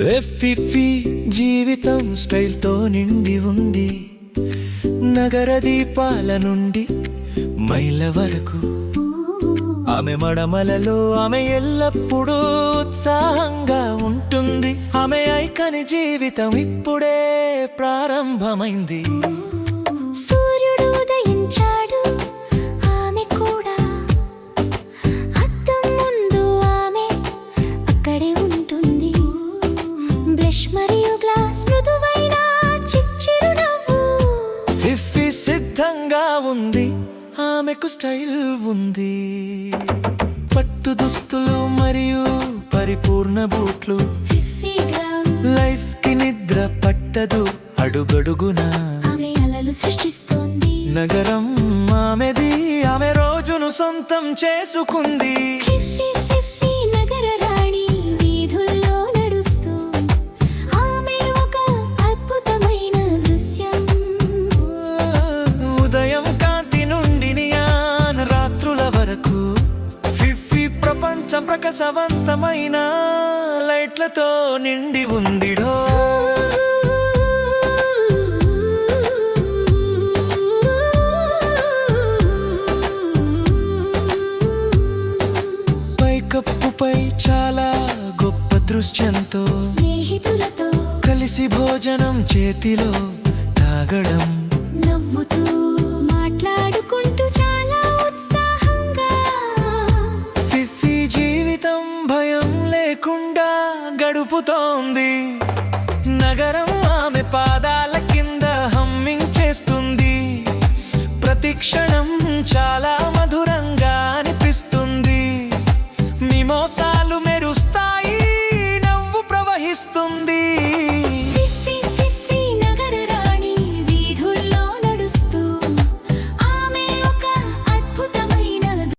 ఎఫ్ఫిఫి జీవితం స్టైల్తో నిండి ఉంది. నగర దీపాల నుండి మైల వరకు. ఆమె మడమలలో ఆమె ఎల్లప్పుడూ ఉత్సాహంగా ఉంటుంది. ఆమె ఐకని జీవితం ఇప్పుడే ప్రారంభమైంది. సిద్ధంగా ఉంది. ఆమెకు స్టైల్ ఉంది. పట్టు దుస్తులు మరియు పరిపూర్ణ బూట్లు. లైఫ్కి నిద్ర పట్టదు. అడుగడుగునా. సృష్టిస్తోంది. నగరం ఆమెది. ఆమె రోజును సొంతం చేసుకుంది. ప్రపంచం ప్రకాశవంతమైన లైట్లతో నిండి ఉందిడో. పైకప్పుపై చాలా గొప్ప దృశ్యంతో స్నేహితులతో కలిసి భోజనం చేతిలో తాగడం. నవ్వుతూ మాట్లాడుకుంటూ లేకుండా గడుపుతోంది. నగరం ఆమె పాదాల కింద హమ్మింగ్ చేస్తుంది ప్రతిక్షణం చాలా మధురంగా అనిపిస్తుంది. మిమోసాలు మెరుస్తాయి నవ్వు ప్రవహిస్తుంది.